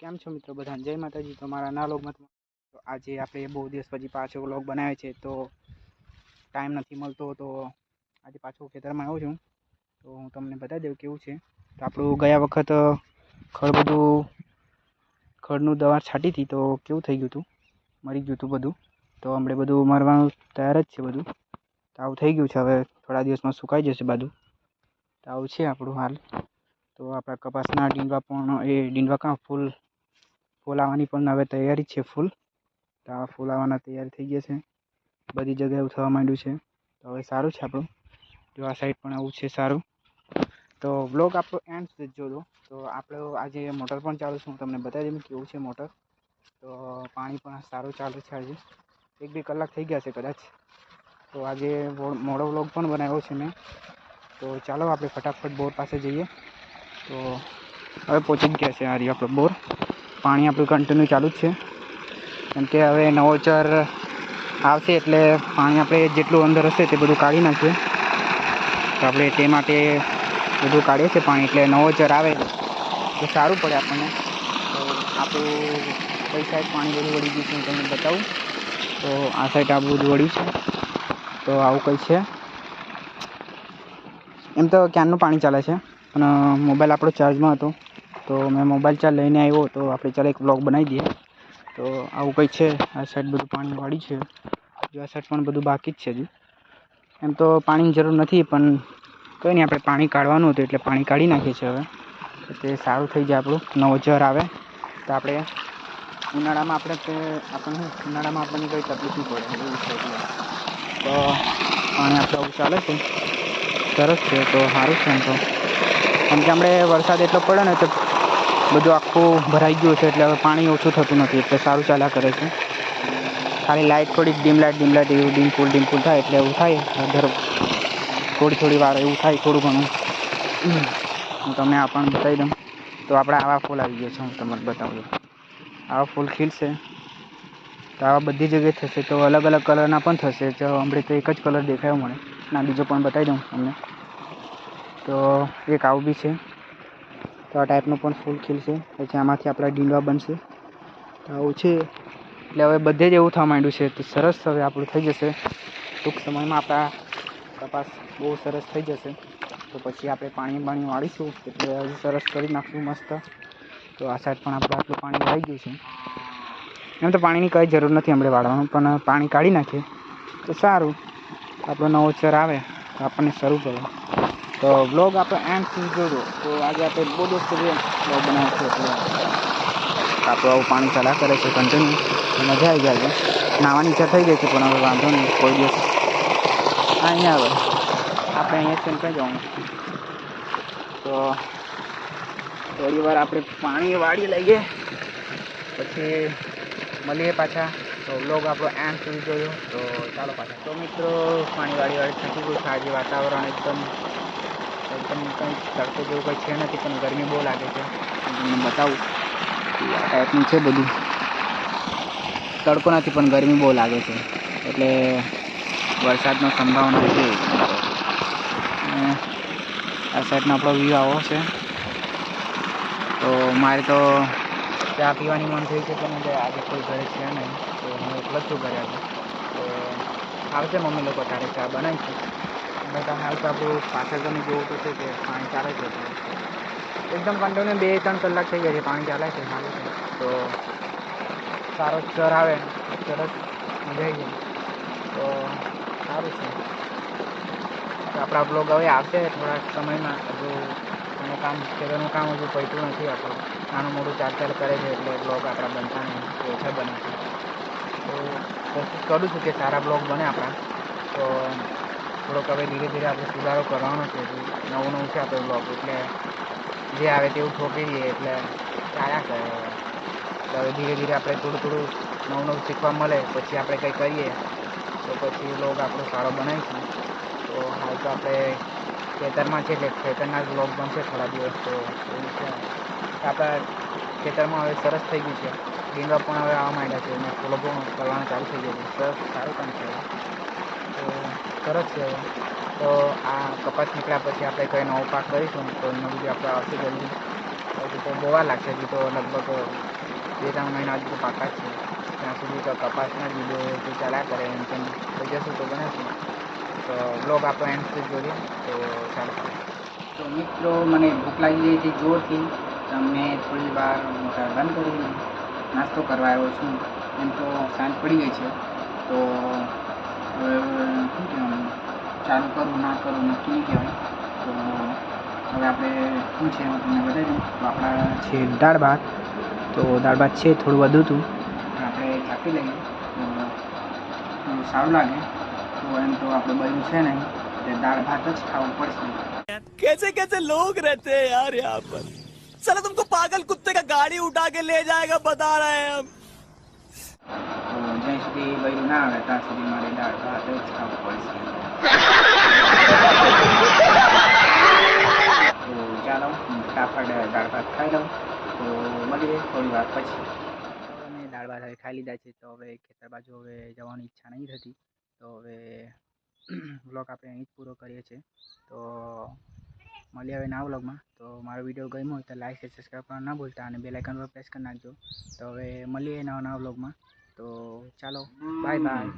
છો મિત્રો બધાને? જય માતાજી. તો મારા ના લોગમાં તો આજે આપણે બહુ દિવસ પછી પાછો વ્લોગ બનાવ્યો છે, તો ટાઈમ નથી મળતો, તો આજે પાછો ખેતરમાં આવ્યો છું. તો હું તમને બતાવી દઉં કેવું છે. તો આપણું ગયા વખત ખડ બધું ખડનું દવા છાંટી હતી, તો કેવું થઈ ગયું હતું? મરી ગયું હતું બધું. તો હમણાં બધું મરવાનું તૈયાર જ છે બધું. તો આવું થઈ ગયું છે. હવે થોડા દિવસમાં સુકાઈ જશે બધું. તો આવું છે આપણું હાલ. તો આપણા કપાસના ડીંડવા પણ એ ડીંડવા કાં ફૂલ ફૂલ આવવાની પણ હવે તૈયારી છે ફૂલ તો આ ફૂલ આવવાના તૈયારી થઈ ગયા છે. બધી જગ્યાએ થવા માંડ્યું છે. તો હવે સારું છે આપણું. જો આ સાઈડ પણ આવું છે સારું. તો બ્લોગ આપણો એન્ડ સુધી જોજો. તો આપણે આજે મોટર પણ ચાલુ છે. હું તમને બતાવી દઉં કેવું છે મોટર તો પાણી પણ સારું ચાલુ છે આજે. એક બે કલાક થઈ ગયા છે કદાચ. તો આજે મોડો વ્લોગ પણ બનાવ્યો છે મેં. તો ચાલો આપણે ફટાફટ બોર પાસે જઈએ. તો હવે પહોંચી ગયા છે આ રહ્યો આપણો બોર. પાણી આપણું કન્ટિન્યુ ચાલુ જ છે. કેમ કે હવે નવો ચર આવશે એટલે પાણી આપણે જેટલું અંદર હશે તે બધું કાઢી નાખીએ. તો આપણે તે માટે બધું કાઢીએ છીએ પાણી, એટલે નવો ચર આવે તો સારું પડે આપણને. તો આપણું કઈ સાઈડ પાણી બધું વળી ગયું છે હું તમને બતાવું. તો આ સાઈડ આ બધું વળ્યું છે. તો આવું કંઈ છે. એમ તો ક્યારનું પાણી ચાલે છે? પણ મોબાઈલ આપણો ચાર્જમાં હતો. તો મેં મોબાઈલ ચાર્જ લઈને આવ્યો તો આપણે ચાલ એક બ્લોગ બનાવી દઈએ. તો આવું કંઈ છે, આ સાઈડ બધું પાણી વાળી છે. જો આ સાઈડ પણ બધું બાકી જ છે હજી. એમ તો પાણીની જરૂર નથી, પણ કંઈ નહીં, આપણે પાણી કાઢવાનું હતું એટલે પાણી કાઢી નાખીએ છીએ હવે. તો તે સારું થઈ જાય આપણું, નવો જર આવે. તો આપણે ઉનાળામાં આપણે તે આપણને ઉનાળામાં આપણને કંઈ તકલીફ નહીં પડે. તો પાણી આપણે આવું ચાલે છે. સરસ છે, તો સારું છે એમ તો. કેમ કે આપણે વરસાદ એટલો પડે ને, તો બધું આખું ભરાઈ ગયું છે એટલે હવે પાણી ઓછું થતું નથી, એટલે સારું ચાલ્યા કરે છે. ખાલી લાઇટ થોડીક ડીમ લાઇટ ડીમ લાઇટ એવું ડીમ ફૂલ ડીમ ફૂલ થાય એટલે એવું થાય દર થોડી થોડી વાર એવું થાય થોડું ઘણું. હું તમને આ પણ બતાવી દઉં. તો આપણે આવા ફૂલ આવી ગયા છે, હું તમને બતાવું આવા ફૂલ ખીલશે તો આવા બધી જગ્યાએ થશે, તો અલગ અલગ કલરના પણ થશે. તો હમણાં તો એક જ કલર દેખાયો મને. ના, બીજો પણ બતાવી દઉં તમને. તો એક આવું બી છે. તો આ ટાઈપનું પણ ફૂલ ખીલશે પછી આમાંથી આપણા ડીંડવા બનશે. તો આવું છે. એટલે હવે બધે જ એવું થવા માંડ્યું છે. તો સરસ હવે આપણું થઈ જશે. ટૂંક સમયમાં આપણા કપાસ બહુ સરસ થઈ જશે. તો પછી આપણે પાણી પાણી વાળીશું. એટલે હજી સરસ કરી નાખશું મસ્ત. તો આ સાઈડ પણ આપણે આટલું પાણી વાળી ગયું છે. એમ તો પાણીની કંઈ જરૂર નથી આપણે વાળવાનું, પણ પાણી કાઢી નાખીએ. તો સારું. આપણો નવો ચર આવે. તો આપણને શરૂ પડે તો બ્લોગ આપણે એન્ડ સુધી જોજો. તો આજે આપણે બહુ દિવસ સુધી બ્લોગ બનાવ્યો છે એટલે આપણું આવું પાણી ચાલ્યા કરે છે કન્ટિન્યુ મજા આવી જાય છે નાવાની ઈચ્છા થઈ ગઈ છે, પણ હવે વાંધો નહીં, કોઈ દિવસ. અહીંયા આવે. આપણે અહીંયા છે ને ક્યાં જવાનું? તો થોડી વાર આપણે પાણી વાળી લઈએ. પછી મળીએ પાછા. તો બ્લોગ આપણો એન્ડ સુધી જોયો. તો ચાલો પાછા. તો મિત્રો, પાણી વાળી વાળી થતી ગયું છે. આજે વાતાવરણ એકદમ એકદમ કંઈ તડકો જેવું કંઈ છે નથી, પણ ગરમી બહુ લાગે છે. તમને બતાવું આ ટાઈપનું છે બધું. તડકો નથી, પણ ગરમી બહુ લાગે છે. એટલે વરસાદનો સંભાવના છે. આ સાઈડનો આપણો વ્યૂ આવો છે. તો મારે તો ચા પીવાની મન થઈ છે, પણ આજે કોઈ ઘરે છે નહીં. તો હું એકલો જ છું ઘરે આજે. તો આવશે મમ્મી લોકો તારે ચા બનાવી છે અને તો હાલ તો આપણું પાછળ તમે જોવું તો છે કે પાણી ચાલે છે. એકદમ કન્ટિન્યુ બે ત્રણ કલાક થઈ ગયા છે, પાણી ચાલે છે સારું તો સારો સ્તર આવે, સરસ મજા જાય. તો સારું છે. આપણા બ્લોગ હવે આવશે થોડાક સમયમાં. હજુ અને કામ, ખેતરનું કામ હજુ પૈતું નથી આપણું. નાનું મોટું ચાર ચાર કરે છે એટલે બ્લોગ આપણા બનતા નહીં, ઓછા બને છે. તો કોશિશ કરું છું કે સારા બ્લોગ બને આપણા. તો થોડોક હવે ધીરે ધીરે આપણે સુધારો કરવાનો છે. નવું નવું છે આપણે બ્લોક એટલે જે આવે તેવું ઠોકી દઈએ એટલે ચાલ્યા કરે હવે. હવે ધીરે ધીરે આપણે થોડું થોડું નવું નવું શીખવા મળે, પછી આપણે કંઈ કરીએ, તો પછી બ્લોગ આપણો સારો બનાવીશું. તો હાલ તો આપણે ખેતરમાં છે, એટલે ખેતરના જ બ્લોગ બનશે થોડા દિવસ, તો એવું છે. આપણા ખેતરમાં હવે સરસ થઈ ગયું છે. ડીંગા પણ હવે આવવા માંડ્યા છે, અને ફૂલો પણ કરવાનું ચાલુ થઈ ગયું છે. સરસ, સારું કામ છે. સરસ છે તો આ કપાસ નીકળ્યા પછી આપણે કંઈ નવો પાક કરીશું તો એનો વીડિયો આપણે આવશે જલ્દી. પછી તો બોવા લાગશે, હજી તો લગભગ બે ત્રણ મહિના હજુ તો પાકા છે. ત્યાં સુધી તો કપાસના જ વીડિયો તો ચાલ્યા કરે, એમ તેમ થઈ જશું તો બનાવશું તો બ્લોગ આપણો એન્ડ સુધી જોઈએ, તો ચાલો. તો મિત્રો, મને ભૂખ લાગી ગઈ હતી જોરથી. તમને થોડી વાર મોટા બંધ કરીને નાસ્તો કરવા આવ્યો છું. એમ તો સાંજ પડી ગઈ છે. તો ચાલુ કરું ના કરું નક્કી નહીં કહેવાય તો હવે આપણે શું છે હું તમને બતાવી દઉં તો આપણા છે દાળ ભાત તો દાળ ભાત છે થોડું વધુ હતું પણ આપણે ચાખી લઈએ તો થોડું સારું લાગે તો એમ તો આપણે બધું છે નહીં એટલે દાળ ભાત જ ખાવું પડશે कैसे कैसे लोग रहते हैं यार यहाँ पर साला तुमको पागल कुत्ते का गाड़ी उठा के ले जाएगा बता रहे हैं हम તો જ્યાં સુધી બૈરું ના આવે ત્યાં સુધી મારે દાળ ભાત જ ખાવું પડશે તો ચાલો હું દાળ ભાત ખાઈ લઉં તો મળીએ થોડી વાર પછી અમે દાળ ભાત હવે ખાઈ લીધા છે તો હવે ખેતર બાજુ હવે જવાની ઈચ્છા નહીં થતી તો હવે બ્લોક આપણે અહીં જ પૂરો કરીએ છીએ તો મળીએ હવે ના વ્લોગમાં તો મારો વીડિયો ગમ્યો હોય તો લાઈક સબસ્ક્રાઈબ કરવાનું ના ભૂલતા અને બેલ આઇકન પર પ્રેસ કરી નાખજો તો હવે મળીએ નવા નવા વ્લોગમાં તો ચાલો બાય બાય.